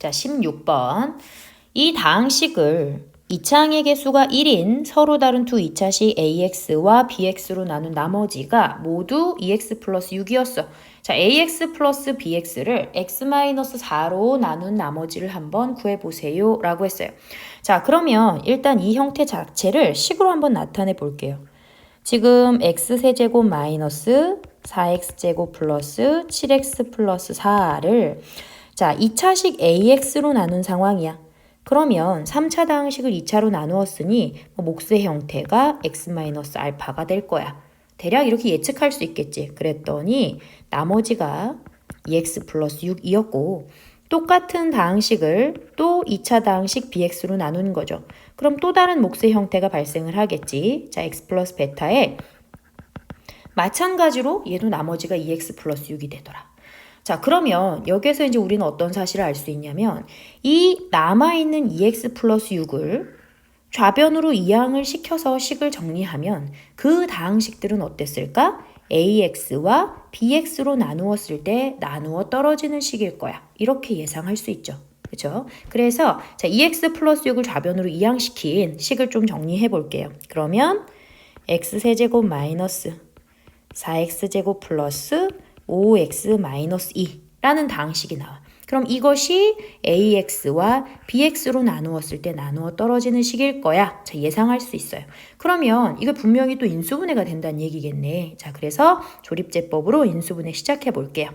자, 16번. 이 다항식을 2차항의 개수가 1인 서로 다른 두 2차식 AX와 BX로 나눈 나머지가 모두 2X 플러스 6이었어. 자, AX 플러스 BX를 X-4로 나눈 나머지를 한번 구해보세요. 라고 했어요. 자, 그러면 일단 이 형태 자체를 식으로 한번 나타내 볼게요. 지금 X세제곱 마이너스 4X제곱 플러스 7X 플러스 4를 자, 2차식 AX로 나눈 상황이야. 그러면 3차 다항식을 2차로 나누었으니 뭐 몫의 형태가 x-알파가 될 거야. 대략 이렇게 예측할 수 있겠지. 그랬더니 나머지가 2x 플러스 6이었고 똑같은 다항식을 또 2차 다항식 bx로 나누는 거죠. 그럼 또 다른 몫의 형태가 발생을 하겠지. 자, x 플러스 베타에 마찬가지로 얘도 나머지가 2x 플러스 6이 되더라. 자, 그러면 여기에서 이제 우리는 어떤 사실을 알 수 있냐면 이 남아있는 2x 플러스 6을 좌변으로 이항을 시켜서 식을 정리하면 그 다항식들은 어땠을까? ax와 bx로 나누었을 때 나누어 떨어지는 식일 거야. 이렇게 예상할 수 있죠. 그렇죠? 그래서 자, 2x 플러스 6을 좌변으로 이항시킨 식을 좀 정리해 볼게요. 그러면 x세제곱 마이너스 4x제곱 플러스 5x-2라는 다항식이 나와. 그럼 이것이 ax와 bx로 나누었을 때 나누어 떨어지는 식일 거야. 자, 예상할 수 있어요. 그러면 이거 분명히 또 인수분해가 된다는 얘기겠네. 자, 그래서 조립제법으로 인수분해 시작해 볼게요.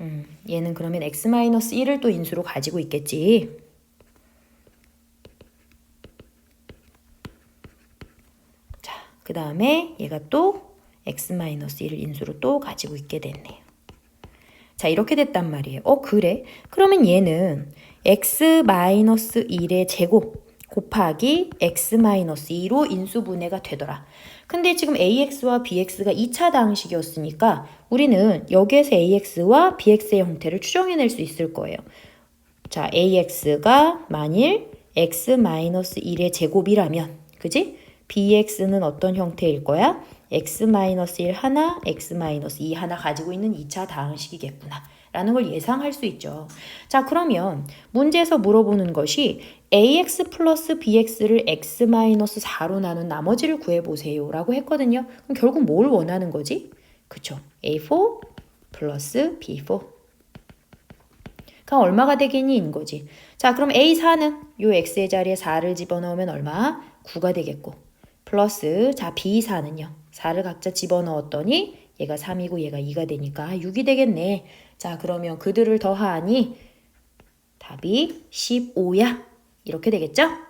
음, 얘는 그러면 x-1을 또 인수로 가지고 있겠지. 그 다음에 얘가 또 x-1을 인수로 또 가지고 있게 됐네요. 자, 이렇게 됐단 말이에요. 어, 그래? 그러면 얘는 x-1의 제곱 곱하기 x-2로 인수분해가 되더라. 근데 지금 ax와 bx가 2차 다항식이었으니까 우리는 여기에서 ax와 bx의 형태를 추정해낼 수 있을 거예요. 자, ax가 만일 x-1의 제곱이라면, 그지? Bx는 어떤 형태일 거야? x-1 하나, x-2 하나 가지고 있는 2차 다항식이겠구나. 라는 걸 예상할 수 있죠. 자, 그러면 문제에서 물어보는 것이 ax 플러스 bx를 x-4로 나눈 나머지를 구해보세요. 라고 했거든요. 그럼 결국 뭘 원하는 거지? 그쵸. a4 플러스 b4. 그럼 얼마가 되겠니? 인 거지. 자, 그럼 a4는 요 x의 자리에 4를 집어넣으면 얼마? 9가 되겠고. 플러스 자 B4는요. 4를 각자 집어넣었더니 얘가 3이고 얘가 2가 되니까 6이 되겠네. 자 그러면 그들을 더하니 답이 15야. 이렇게 되겠죠?